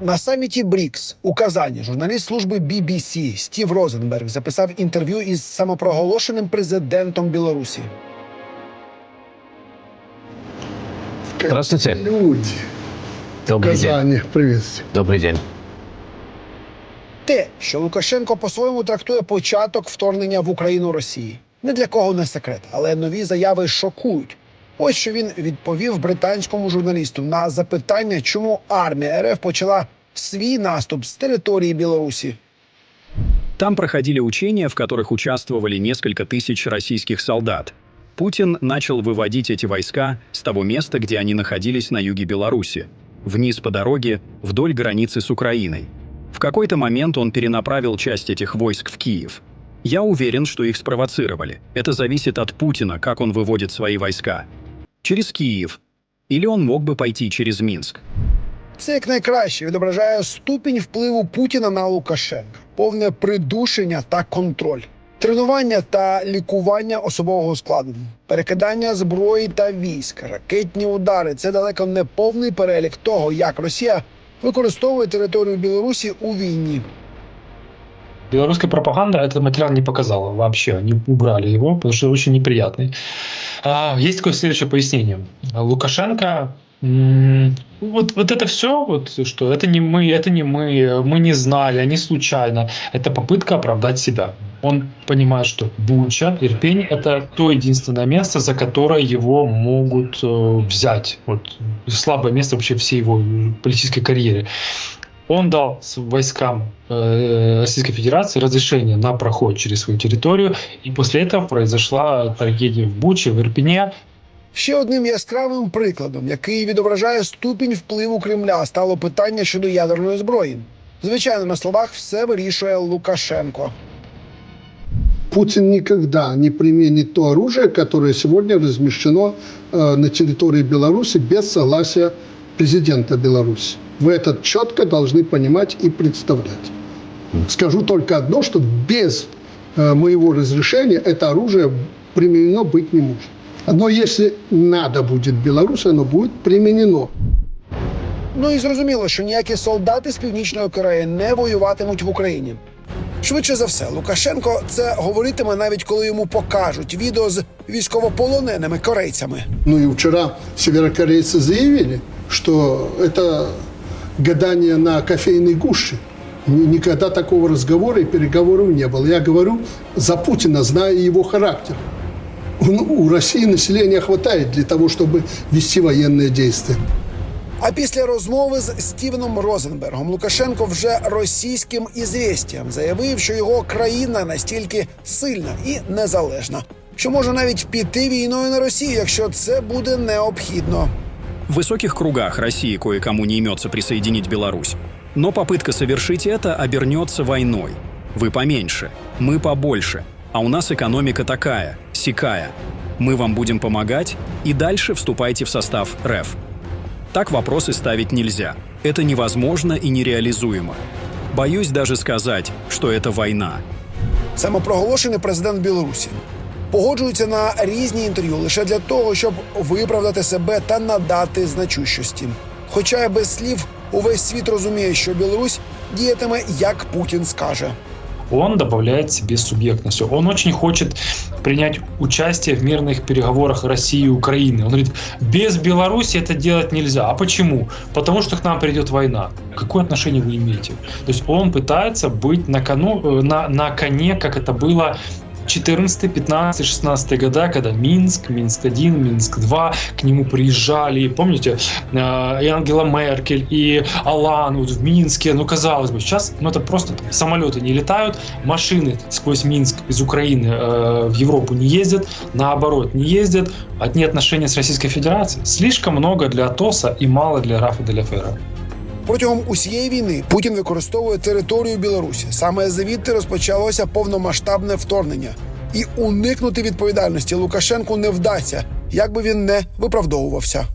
На саміті БРІКС у Казані журналіст служби BBC Стів Розенберг записав інтерв'ю із самопроголошеним президентом Білорусі. Здравствуйте. Люди. Добрый день. Казани. Приветствую. Добрый день. Те, що Лукашенко по-своєму трактує початок вторгнення в Україну Росії. Не для кого не секрет, але нові заяви шокують. Ось що він відповів британському журналісту на запитання, чому армія РФ почала свій наступ з території Білорусі. Там проходили учения, в которых участвовали несколько тысяч российских солдат. Путин начал выводить эти войска с того места, где они находились на юге Беларуси, вниз по дороге вдоль границы с Украиной. В какой-то момент он перенаправил часть этих войск в Киев. Я уверен, что их спровоцировали. Это зависит от Путина, как он выводит свои войска. Через Киев. Или он мог бы пойти через Минск. Це як найкраще відображає ступінь впливу Путіна на Лукашенка, повне придушення та контроль, тренування та лікування особового складу, перекидання зброї та військ, ракетні удари це далеко не повний перелік того, як Росія використовує територію Білорусі у війні. Белорусская пропаганда этот материал не показала вообще. Они убрали его, потому что очень неприятный. А, есть такое следующее пояснение. Лукашенко вот, вот это все, вот, что это не мы, это не мы, мы не знали, они случайно. Это попытка оправдать себя. Он понимает, что Буча, Ирпень – это то единственное место, за которое его могут э, взять. Вот слабое место вообще всей его политической карьере Он дал с- войскам э, Российской Федерации разрешение на проход через свою территорию, и после этого произошла трагедия в Буче, в Ирпене. Ще одним яскравим прикладом, який відображає ступінь впливу Кремля, стало питання щодо ядерної зброї. Звичайно, на словах все вирішує Лукашенко. Путин никогда не применит то оружие, которое сегодня размещено э, на территории Беларуси без согласия президента Беларуси. Вы это четко должны понимать и представлять. Скажу только одно, что без э, моего разрешения это оружие применено быть не может. Но если надо будет Беларуси, оно будет применено. Ну і зрозуміло, що ніякі солдати з північної Кореї не воюватимуть в Україні. Швидше за все, Лукашенко це говоритиме навіть коли йому покажуть відео з військовополоненими корейцями. Ну и вчера северокорейцы заявили, что это гадание на кофейной гуще. Ни- Никогда такого разговора и переговоров не было. Я говорю за Путина, зная его характер. Он- у России населения хватает для того, чтобы вести военные действия. А після розмови з Стівеном Розенбергом Лукашенко вже російським ізвістям заявив, що його країна настільки сильна і незалежна, що може навіть піти війною на Росію, якщо це буде необхідно. В высоких кругах России кое-кому не имется присоединить Беларусь. Но попытка совершить это обернется войной. Вы поменьше, мы побольше, а у нас экономика такая, сякая. Мы вам будем помогать, и дальше вступайте в состав РФ. Так вопросы ставить нельзя. Это невозможно и нереализуемо. Боюсь даже сказать, что это война. Самопроголошений президент Білорусі погоджується на різні інтерв'ю лише для того, щоб виправдати себе та надати значущості. Хоча й без слів увесь світ розуміє, що Білорусь діятиме як Путін скаже. Он добавляет себе субъектности. Он очень хочет принять участие в мирных переговорах России и Украины. Он говорит, без Беларуси это делать нельзя. А почему? Потому что к нам придет война. Какое отношение вы имеете? То есть он пытается быть на, кону, э, на, на коне, как это было 14, 15, 16 года, когда Минск, Минск-1, Минск-2, к нему приезжали, помните, э, и Ангела Меркель, и Алан вот в Минске, ну, казалось бы, сейчас, ну, это просто там, самолеты не летают, машины сквозь Минск из Украины э, в Европу не ездят, наоборот, не ездят, одни отношения с Российской Федерацией. Слишком много для Атоса и мало для Рафа де Фера. Протягом усієї війни Путін використовує територію Білорусі. Саме звідти розпочалося повномасштабне вторгнення. І уникнути відповідальності Лукашенку не вдасться, як би він не виправдовувався.